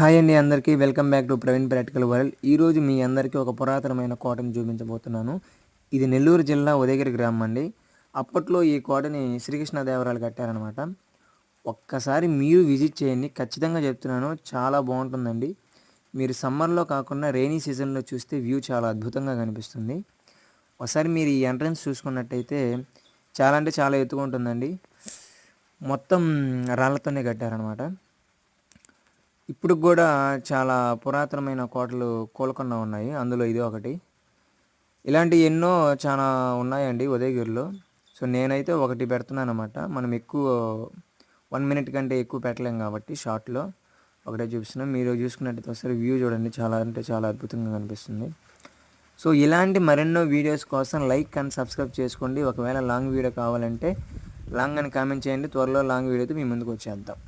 Hi అండి అందరికీ. Welcome back to Praveen practical world. ఈరోజు మీ అందరికీ ఒక పురాతనమైన కోటను చూపించబోతున్నాను. ఇది నెల్లూరు జిల్లా ఉదయగిరి గ్రామం అండి. అప్పట్లో ఈ కోటని శ్రీకృష్ణదేవరాయలు కట్టారనమాట ఒక్కసారి మీరు విజిట్ చేయండి. ఖచ్చితంగా చెప్తున్నాను చాలా బాగుంటుందండి. మీరు సమ్మర్లో కాకుండా రెయినీ సీజన్లో చూస్తే వ్యూ చాలా అద్భుతంగా కనిపిస్తుంది. ఒకసారి మీరు ఈ ఎంట్రన్స్ చూసుకున్నట్టయితే చాలా అంటే చాలా ఎత్తుగా ఉంటుందండి. మొత్తం రాళ్ళతోనే కట్టారనమాట ఇప్పుడు కూడా చాలా పురాతనమైన కోటలు కోలుకొన్న ఉన్నాయి. అందులో ఇది ఒకటి. ఇలాంటి ఎన్నో చాలా ఉన్నాయండి ఉదయగిరిలో. సో నేనైతే ఒకటి పెడుతున్నాను అనమాట మనం ఎక్కువ వన్ మినిట్ కంటే ఎక్కువ పెట్టలేం కాబట్టి షార్ట్లో. ఒకటే చూపిస్తున్నాం. మీరు చూసుకున్నట్టయితే ఒకసారి వ్యూ చూడండి. చాలా అంటే చాలా అద్భుతంగా కనిపిస్తుంది. సో ఇలాంటి మరెన్నో వీడియోస్ కోసం లైక్ అండ్ సబ్స్క్రైబ్ చేసుకోండి. ఒకవేళ లాంగ్ వీడియో కావాలంటే లాంగ్ అని కామెంట్ చేయండి. త్వరలో లాంగ్ వీడియోతో మీ ముందుకు వచ్చేద్దాం.